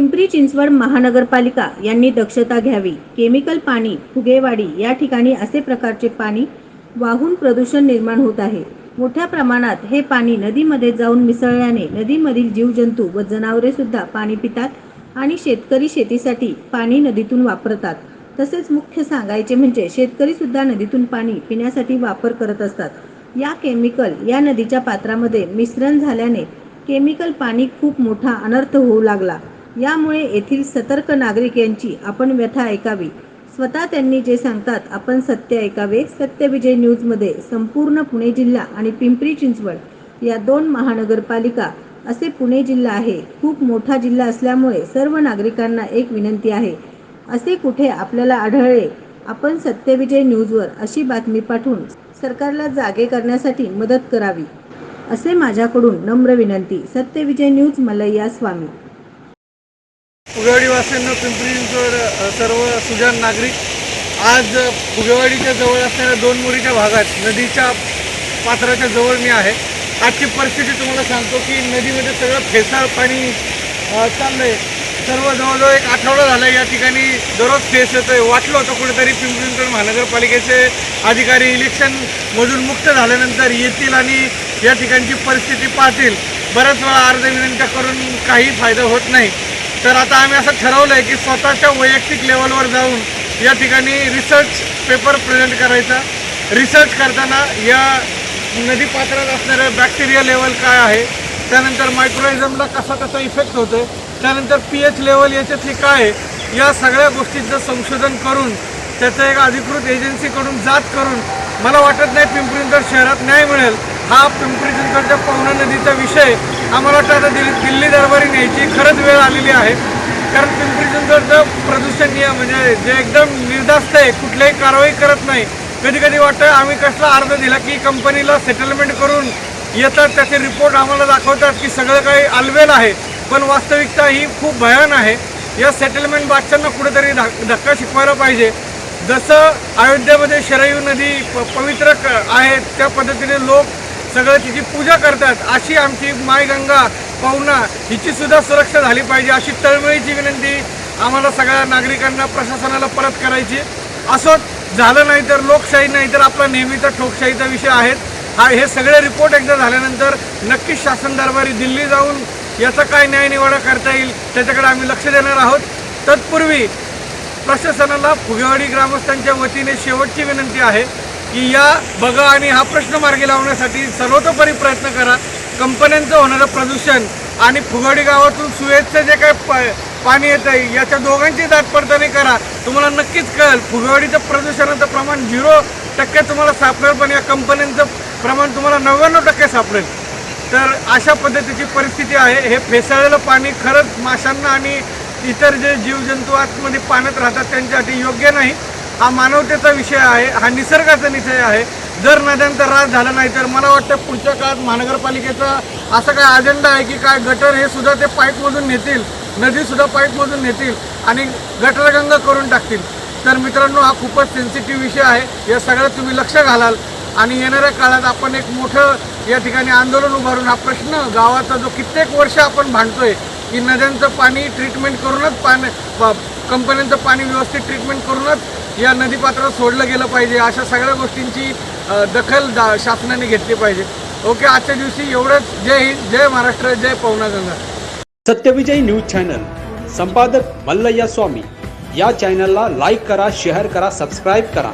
पिंपरी चिंचवड महानगरपालिका यांनी दक्षता घ्यावी. केमिकल पाणी फुगेवाडी या ठिकाणी असे प्रकारचे पाणी वाहून प्रदूषण निर्माण होत आहे. मोठ्या प्रमाणात हे पाणी नदीमध्ये जाऊन मिसळल्याने नदीमधील जीवजंतू व जनावरे सुद्धा पाणी पितात आणि शेतकरी शेतीसाठी पाणी नदीतून वापरतात. तसेच मुख्य सांगायचे म्हणजे शेतकरी सुद्धा नदीतून पाणी पिण्यासाठी वापर करत असतात. या केमिकल या नदीच्या पात्रामध्ये मिश्रण झाल्याने केमिकल पाणी खूप मोठा अनर्थ होऊ लागला. यामुळे येथील सतर्क नागरिक यांची आपण व्यथा ऐकावी. स्वतः त्यांनी जे सांगतात आपण सत्य ऐकावे. सत्यविजय न्यूजमध्ये संपूर्ण पुणे जिल्हा आणि पिंपरी चिंचवड या दोन महानगरपालिका असे पुणे जिल्हा आहे. खूप मोठा जिल्हा असल्यामुळे सर्व नागरिकांना एक विनंती आहे. असे कुठे आपल्याला आढळले? आपण सत्यविजय न्यूजवर अशी बातमी पाठवून सरकारला जागे करण्यासाठी मदत करावी असे माझ्याकडून नम्र विनंती. सत्यविजय न्यूज मलैया स्वामी. फुगेवाडीवासियांना पिंपरी चिंचवड सर्व सुजान नागरिक. आज फुगेवाडीच्या जवळ असणाऱ्या दोन मुरीच्या भागात नदीच्या पात्राच्या जवळ मी आहे. आजची परिस्थिती तुम्हाला सांगतो की नदीमध्ये सगळं फेसाळ पाणी चाललं आहे सर्व जवळजवळ एक आठवडा झाला या ठिकाणी दररोज फेस येतो आहे वाटलं होतं कुठेतरी पिंपरी चिंचवड महानगरपालिकेचे अधिकारी. इलेक्शनमधून मुक्त झाल्यानंतर येतील आणि या ठिकाणची परिस्थिती पाहतील. बऱ्याच वेळा अर्ज विनंत्या करून काही फायदा होत नाही. तर आता आम्ही असं ठरवलं आहे की स्वतःच्या वैयक्तिक लेवलवर जाऊन या ठिकाणी रिसर्च पेपर प्रेझेंट करायचा. रिसर्च करताना या नदी पात्रात असणारं बॅक्टेरिया लेवल काय आहे? त्यानंतर मायक्रोइझमला कसा कसा इफेक्ट होतो त्यानंतर पी एच लेवल याच्यातली काय आहे? या सगळ्या गोष्टींचं संशोधन करून त्याचं एक अधिकृत एजन्सीकडून जात करून मला वाटत नाही पिंपरी चिंचवड शहरात न्याय मिळेल. हा पिंपरी चिंचवडच्या पवना नदीचा विषय आम्हाला वाटतं आता दिल्ली दिल्ली दरबारी न्यायची खरंच वेळ आलेली आहे. कारण पिंपरी चिंचवडचं प्रदूषण नियम म्हणजे जे एकदम निर्धास्त आहे कुठल्याही कारवाई करत नाही. कधी कधी वाटतं आम्ही कसला अर्ज दिला की कंपनीला सेटलमेंट करून येतात त्याचे रिपोर्ट आम्हाला दाखवतात की सगळं काही अलवेल आहे. पण वास्तविकता ही खूप भयान आहे. या सेटलमेंट बादशांना कुठेतरी धक्का शिकवायला पाहिजे. जसं अयोध्येमध्ये शरयू नदी प- पवित्र क- आहे त्या पद्धतीने लोक सगळं तिची पूजा करतात अशी आमची मायगंगा पवना हिची सुद्धा सुरक्षा झाली पाहिजे अशी तळमळीची विनंती आम्हाला सगळ्या नागरिकांना प्रशासनाला परत करायची. असं झालं नाही तर लोकशाही नाही तर आपला नेहमीचा ठोकशाहीचा विषय आहेत. हा हे सगळे रिपोर्ट एकदा झाल्यानंतर नक्कीच शासन दरबारी दिल्ली जाऊन याचा काय न्यायनिवाडा करता येईल त्याच्याकडे आम्ही लक्ष देणार आहोत. तत्पूर्वी प्रशासनाला फुगेवाडी ग्रामस्थांच्या वतीने शेवटची विनंती आहे की या बघा आणि हा प्रश्न मार्गी लावण्यासाठी सर्वतोपरी प्रयत्न करा. कंपन्यांचं होणारं प्रदूषण आणि फुगाडी गावातून सुएजचं जे काय प- पाणी येत आहे याच्या दोघांची दात पडताळणी करा. तुम्हाला नक्कीच कळेल फुगवाडीचं प्रदूषणाचं प्रमाण झिरो टक्के तुम्हाला सापडेल पण या कंपन्यांचं प्रमाण तुम्हाला नव्याण्णव टक्के सापडेल. तर अशा पद्धतीची परिस्थिती आहे. हे फेसाळलेलं पाणी खरंच माशांना आणि इतर जे जीवजंतू आतमध्ये पाण्यात राहतात त्यांच्यासाठी योग्य नाही. हा मानवतेचा विषय आहे हा निसर्गाचा निषय आहे. जर नद्यांचा ऱ्हास झाला नाही तर मला वाटतं पुढच्या काळात महानगरपालिकेचा असा काय अजेंडा आहे की काय गटर हे सुद्धा ते पाईपमधून नेतील. नदीसुद्धा पाईपमधून नेतील आणि गटरगंगा करून टाकतील. तर मित्रांनो हा खूपच सेन्सिटिव्ह विषय आहे. या सगळ्यात तुम्ही लक्ष घालाल. आणि येणाऱ्या काळात आपण एक मोठं या ठिकाणी आंदोलन उभारून हा प्रश्न गावाचा जो कित्येक वर्ष आपण भांडतोय की नद्यांचं पाणी ट्रीटमेंट करूनच पाणी कंपन्यांचं पाणी व्यवस्थित ट्रीटमेंट करूनच या नदीपात्रात सोडलं गेलं पाहिजे. अशा सगळ्या गोष्टींची दखल दा शासनाने घेतली पाहिजे. ओके आजच्या दिवशी एवढंच. जय हिंद जय महाराष्ट्र जय Pavana Ganga. Satyavijay news channel. संपादक मल्लय्या स्वामी. या चॅनलला लाईक करा शेअर करा सबस्क्राईब करा.